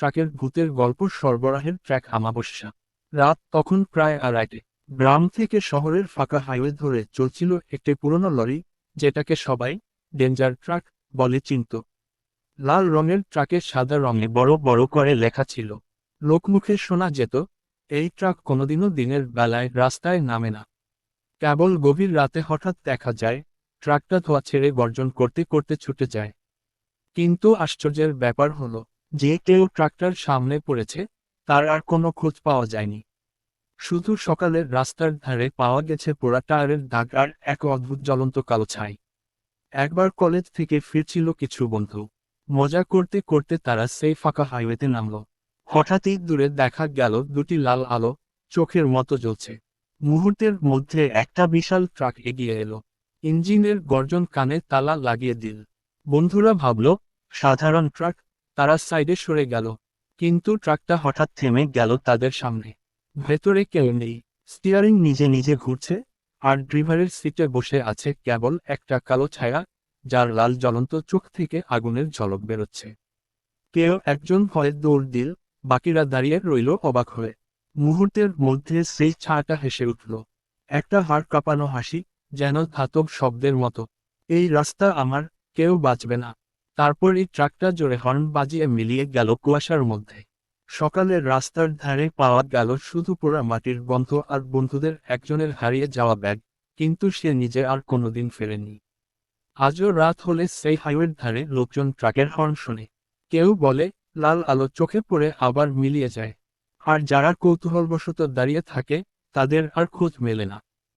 ট্রাকের ভূতের গল্প সরবরাহের ট্র্যাক আমাবস্যা রাত তখন প্রায় আড়াইটে। গ্রাম থেকে শহরের ফাঁকা হাইওয়ে ধরে চলছিল একটি পুরনো লরি, যেটাকে সবাই ডেঞ্জার ট্রাক বলে চিনত। লাল রঙের ট্রাকে সাদা রঙে বড় বড় করে লেখা ছিল, লোকমুখে শোনা যেত, এই ট্রাক কোনোদিনও দিনের বেলায় রাস্তায় নামে না। কেবল গভীর রাতে হঠাৎ দেখা যায়, ট্রাকটা ধোয়া ছেড়ে গর্জন করতে করতে ছুটে যায়। কিন্তু আশ্চর্যের ব্যাপার হলো যে কেউ ট্রাকটার সামনে পড়েছে, তার আর কোনো খোঁজ পাওয়া যায়নি। শুধু সকালের রাস্তার ধারে পাওয়া গেছে পোড়া টায়ারের দাগ আর এক অদ্ভুত জ্বলন্ত কালো ছাই। একবার কলেজ থেকে ফিরছিল কিছু বন্ধু। মজা করতে করতে তারা সেই ফাঁকা হাইওয়েতে নামল। হঠাৎই দূরে দেখা গেল দুটি লাল আলো চোখের মতো জ্বলছে। মুহূর্তের মধ্যে একটা বিশাল ট্রাক এগিয়ে এলো। ইঞ্জিনের গর্জন কানে তালা লাগিয়ে দিল। বন্ধুরা ভাবল, সাধারণ ট্রাক তারা সাইডে সরে গেল। কিন্তু ট্রাকটা হঠাৎ থেমে গেল তাদের সামনে। ভেতরে কেউ নেই। স্টিয়ারিং নিজে নিজে ঘুরছে, আর ড্রিভারের সিটে বসে আছে কেবল একটা কালো ছায়া, যার লাল জ্বলন্ত চোখ থেকে আগুনের ঝলক বেরোচ্ছে। কেউ একজন ভয়ে দৌড় দিল, বাকিরা দাঁড়িয়ে রইল অবাক হয়ে। মুহূর্তের মধ্যে সেই ছায়াটা হেসে উঠল। একটা হাড় কাঁপানো হাসি, যেন ধাতব শব্দের মতো। এই রাস্তা আমার, কেউ বাঁচবে না। তারপর এই ট্রাকটা জোরে হর্ন বাজিয়ে মিলিয়ে গেল কুয়াশার মধ্যে। সকালের রাস্তার ধারে পাওয়া গেল শুধু পোড়া মাটির গন্ধ আর বন্ধুদের একজনের হারিয়ে যাওয়া ব্যাগ, কিন্তু সে নিজে আর কোনোদিন ফেরেনি। আজও রাত হলে সেই হাইওয়ের ধারে লোকজন ট্রাকের হর্ন শোনে। কেউ বলে, লাল আলো চোখে পড়ে আবার মিলিয়ে যায়। আর যারা কৌতূহলবশত দাঁড়িয়ে থাকে, তাদের আর খোঁজ মেলে না।